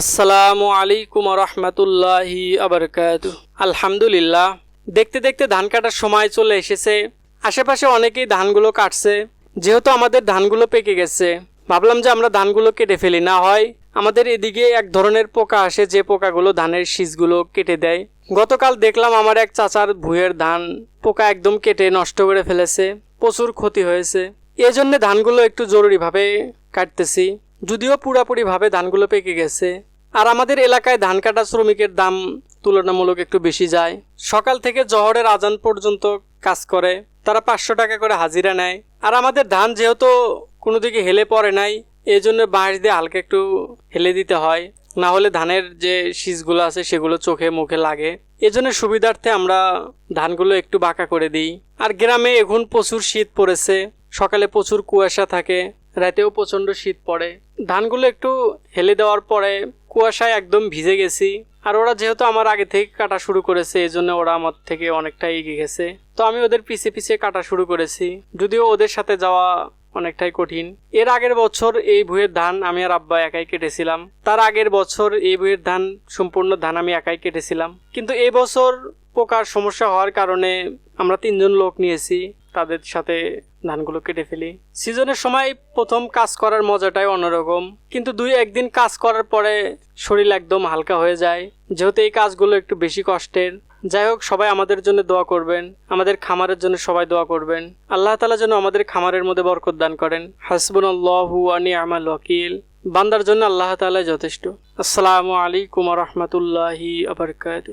আসসালামু আলাইকুম রহমতুল্লাহি আবরকাত আলহামদুলিল্লাহ। দেখতে দেখতে ধান কাটার সময় চলে এসেছে। আশেপাশে অনেকেই ধানগুলো কাটছে। যেহেতু আমাদের ধানগুলো পেকে গেছে, ভাবলাম যে আমরা ধানগুলো কেটে ফেলি। না হয় আমাদের এদিকে এক ধরনের পোকা আসে, যে পোকাগুলো ধানের শীষগুলো কেটে দেয়। গতকাল দেখলাম আমার এক চাচার ভুঁয়ের ধান পোকা একদম কেটে নষ্ট করে ফেলেছে। প্রচুর ক্ষতি হয়েছে। এজন্য ধানগুলো একটু জরুরিভাবে কাটতেছি। যদিও পুরাপুরিভাবে ধানগুলো পেকে গেছে। আর আমাদের এলাকায় ধান কাটা শ্রমিকের দাম তুলনামূলক একটু বেশি যায়। সকাল থেকে জহরের আজান পর্যন্ত কাজ করে। তারা পাঁচশো টাকা করে হাজিরা নেয়। আর আমাদের ধান যেহেতু কোনো দিকে হেলে পড়ে নাই এই জন্য বাঁশ দিয়ে হালকা একটু হেলে দিতে হয়। না হলে ধানের যে শীষগুলো আছে সেগুলো চোখে মুখে লাগে। এজন্য সুবিধার্থে আমরা ধানগুলো একটু বাঁকা করে দিই। আর গ্রামে এখন প্রচুর শীত পড়েছে। সকালে প্রচুর কুয়াশা থাকে। রাতেও প্রচণ্ড শীত পড়ে। ধানগুলো একটু হেলে দেওয়ার পরে কুয়াশায় একদম ভিজে গেছি। আর ওরা যেহেতু আমার আগে থেকে কাটা শুরু করেছে এই জন্য ওরা আমার থেকে অনেকটা এগিয়ে গেছে। তো আমি ওদের পিছে পিছে কাটা শুরু করেছি। যদিও ওদের সাথে যাওয়া অনেকটাই কঠিন। এর আগের বছর এই ভুঁয়ের ধান আমি আর আব্বা একাই কেটেছিলাম। তার আগের বছর এই ভুঁয়ের ধান, সম্পূর্ণ ধান আমি একাই কেটেছিলাম। কিন্তু এই বছর পোকার সমস্যা হওয়ার কারণে আমরা তিনজন লোক নিয়েছি। তাদের সাথে ধানগুলো কেটে ফেলি। সিজনের সময় প্রথম কাজ করার মজাটাই অন্যরকম। কিন্তু দুই একদিন কাজ করার পরে শরীর একদম হালকা হয়ে যায়। যেহেতু এই কাজগুলো একটু বেশি কষ্টের। যাই হোক, সবাই আমাদের জন্য দোয়া করবেন। আমাদের খামারের জন্য সবাই দোয়া করবেন। আল্লাহ তালা যেন আমাদের খামারের মধ্যে বরকত দান করেন। হাসবুন আল্লাহু আমাল ওয়াকিল। বান্দার জন্য আল্লাহ তালা যথেষ্ট। আসসালামু আলাইকুম রহমতুল্লাহি আবরকাত